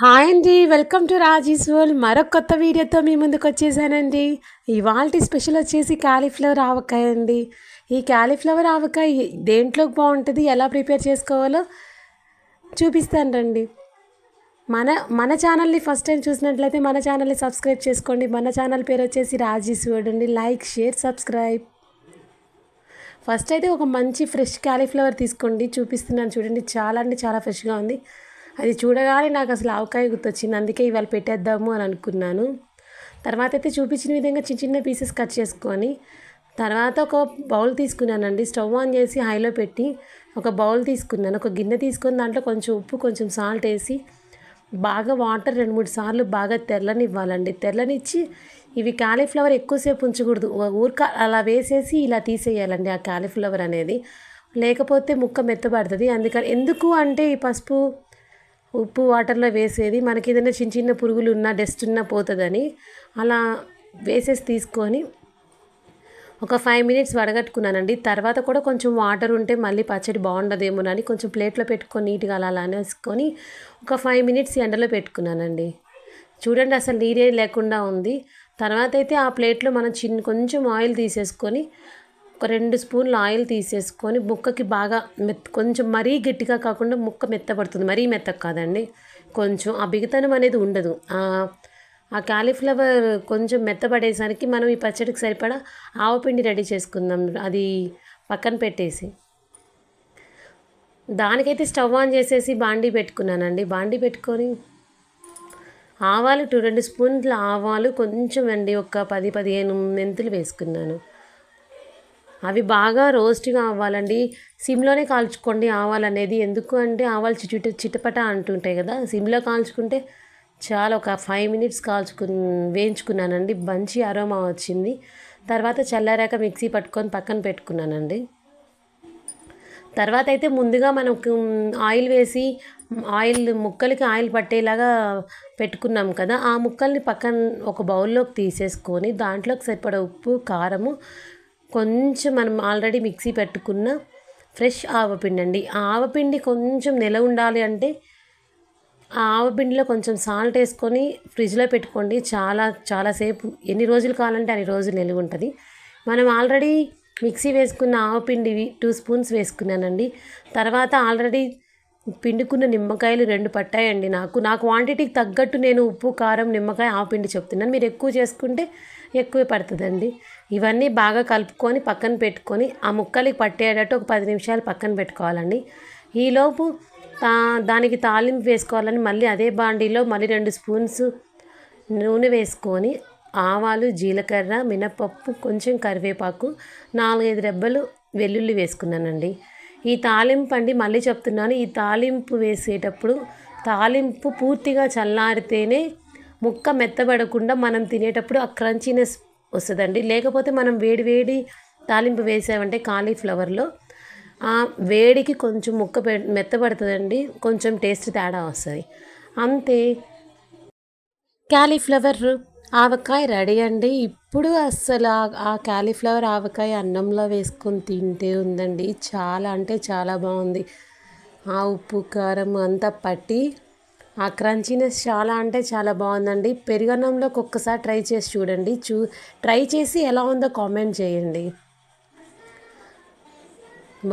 Hi అండి welcome to Raji's world. మరొక కొత్త వీడియోతో మీ ముందుకు వచ్చేసానండి. ఇవాళ స్పెషల్ వచ్చేసి కాలీఫ్లవర్ ఆవకాయ అండి. ఈ కాలీఫ్లవర్ ఆవకాయ దేంట్లోకి బాగుంటుంది ఎలా ప్రిపేర్ చేసుకోవాలో చూపిస్తాను రండి. మన మన ఛానల్ని ఫస్ట్ టైం చూసినట్లయితే మన ఛానల్ని సబ్స్క్రైబ్ చేసుకోండి. మన ఛానల్ పేరు వచ్చేసి రాజీస్ వరల్డ్ అండి. Like share subscribe. ఫస్ట్ అయితే ఒక మంచి ఫ్రెష్ కాలీఫ్లవర్ తీసుకోండి. చూపిస్తున్నాను చూడండి చాలా అంటే చాలా ఫ్రెష్గా ఉంది. అది చూడగానే నాకు అసలు ఆవకాయ గుర్తొచ్చింది. అందుకే ఇవాళ పెట్టేద్దాము అని అనుకున్నాను. తర్వాత అయితే చూపించిన విధంగా చిన్న చిన్న పీసెస్ కట్ చేసుకొని తర్వాత ఒక బౌల్ తీసుకున్నానండి. స్టవ్ ఆన్ చేసి హైలో పెట్టి ఒక బౌల్ తీసుకున్నాను. ఒక గిన్నె తీసుకొని దాంట్లో కొంచెం ఉప్పు కొంచెం సాల్ట్ వేసి బాగా వాటర్ రెండు మూడు సార్లు బాగా తెల్లనివ్వాలండి తెల్లనిచ్చి ఇవి కాలీఫ్లవర్ ఎక్కువసేపు ఉంచకూడదు. ఊరిక అలా వేసేసి ఇలా తీసేయాలండి ఆ కాలీఫ్లవర్ అనేది. లేకపోతే ముక్క మెత్తబడుతుంది. అందుకని ఎందుకు అంటే ఈ పసుపు ఉప్పు వాటర్లో వేసేది. మనకి ఏదైనా చిన్న చిన్న పురుగులు ఉన్నా డస్ట్ ఉన్నా పోతుందని. అలా వేసేసి తీసుకొని ఒక ఫైవ్ మినిట్స్ వడగట్టుకున్నానండి. తర్వాత కూడా కొంచెం వాటర్ ఉంటే మళ్ళీ పచ్చడి బాగుండదేమోనని కొంచెం ప్లేట్లో పెట్టుకొని నీట్గా అలా అలా అనేసుకొని ఒక ఫైవ్ మినిట్స్ ఎండలో పెట్టుకున్నానండి. చూడండి అసలు నీరే లేకుండా ఉంది. తర్వాత అయితే ఆ ప్లేట్లో మనం చిన్న కొంచెం ఆయిల్ తీసేసుకొని ఒక రెండు స్పూన్లు ఆయిల్ తీసేసుకొని ముక్కకి బాగా మెత్త కొంచెం మరీ గట్టిగా కాకుండా ముక్క మెత్తపడుతుంది మరీ మెత్తగా కాదండి. కొంచెం ఆ బిగతనం అనేది ఉండదు. ఆ కాలీఫ్లవర్ కొంచెం మెత్తపడేసరికి మనం ఈ పచ్చడికి సరిపడా ఆవపిండి రెడీ చేసుకుందాం. అది పక్కన పెట్టేసి. దానికైతే స్టవ్ ఆన్ చేసేసి బాండీ పెట్టుకున్నానండి. బాండీ పెట్టుకొని ఆవాలు టూ రెండు స్పూన్ల ఆవాలు కొంచెం అండి. ఒక పది పదిహేను మెంతులు వేసుకున్నాను. అవి బాగా రోస్ట్గా అవ్వాలండి. సిమ్లోనే కాల్చుకోండి ఆవాలు అనేది ఎందుకు అంటే ఆవాలు చిట చిటపట అంటుంటాయి కదా సిమ్లో కాల్చుకుంటే చాలా ఒక ఫైవ్ మినిట్స్ కాల్చుకు వేయించుకున్నానండి. మంచి అరోమా వచ్చింది. తర్వాత చల్లారాక మిక్సీ పట్టుకొని పక్కన పెట్టుకున్నానండి. తర్వాత అయితే ముందుగా మనం ఆయిల్ వేసి ఆయిల్ ముక్కలకి ఆయిల్ పట్టేలాగా పెట్టుకున్నాం కదా ఆ ముక్కల్ని పక్కన ఒక బౌల్లోకి తీసేసుకొని దాంట్లోకి సరిపడా ఉప్పు కారము కొంచెం మనం ఆల్రెడీ మిక్సీ పెట్టుకున్న ఫ్రెష్ ఆవపిండి అండి ఆ ఆవపిండి కొంచెం నెల ఉండాలి అంటే ఆ ఆవపిండిలో కొంచెం సాల్ట్ వేసుకొని ఫ్రిడ్జ్లో పెట్టుకోండి. చాలా చాలాసేపు ఎన్ని రోజులు కావాలంటే అన్ని రోజులు నిలువ ఉంటుంది. మనం ఆల్రెడీ మిక్సీ వేసుకున్న ఆవపిండి టూ స్పూన్స్ వేసుకున్నానండి. తర్వాత ఆల్రెడీ పిండుకున్న నిమ్మకాయలు రెండు పట్టాయండి నాకు. నా క్వాంటిటీకి తగ్గట్టు నేను ఉప్పు కారం నిమ్మకాయ ఆ పిండి చెప్తున్నాను. మీరు ఎక్కువ చేసుకుంటే ఎక్కువే పడుతుందండి. ఇవన్నీ బాగా కలుపుకొని పక్కన పెట్టుకొని ఆ ముక్కలకి పట్టేటట్టు ఒక పది నిమిషాలు పక్కన పెట్టుకోవాలండి. ఈలోపు దానికి తాలింపు వేసుకోవాలని మళ్ళీ అదే బాండీలో మళ్ళీ రెండు స్పూన్స్ నూనె వేసుకొని ఆవాలు జీలకర్ర మినపప్పు కొంచెం కరివేపాకు నాలుగైదు రెబ్బలు వెల్లుల్లి వేసుకున్నానండి. ఈ తాలింపు అండి మళ్ళీ చెప్తున్నాను. ఈ తాలింపు వేసేటప్పుడు తాలింపు పూర్తిగా చల్లారితేనే ముక్క మెత్తబడకుండా మనం తినేటప్పుడు ఆ క్రంచీనెస్ వస్తుందండి. లేకపోతే మనం వేడి వేడి తాలింపు వేసామంటే కాలీఫ్లవర్లో ఆ వేడికి కొంచెం ముక్క పె మెత్తబడుతుందండి. కొంచెం టేస్ట్ తేడా వస్తుంది. అంతే. కాలీఫ్లవర్ ఆవకాయ రెడీ అండి. ఇప్పుడు అస్సలు ఆ కాలీఫ్లవర్ ఆవకాయ అన్నంలో వేసుకొని తింటే ఉందండి. చాలా అంటే చాలా బాగుంది. ఆ ఉప్పు కారం అంతా పట్టి ఆ క్రంచీనెస్ చాలా అంటే చాలా బాగుందండి. పెరుగన్నంలోకి ఒక్కసారి ట్రై చేసి చూడండి. చూ ట్రై చేసి ఎలా ఉందో కామెంట్ చేయండి.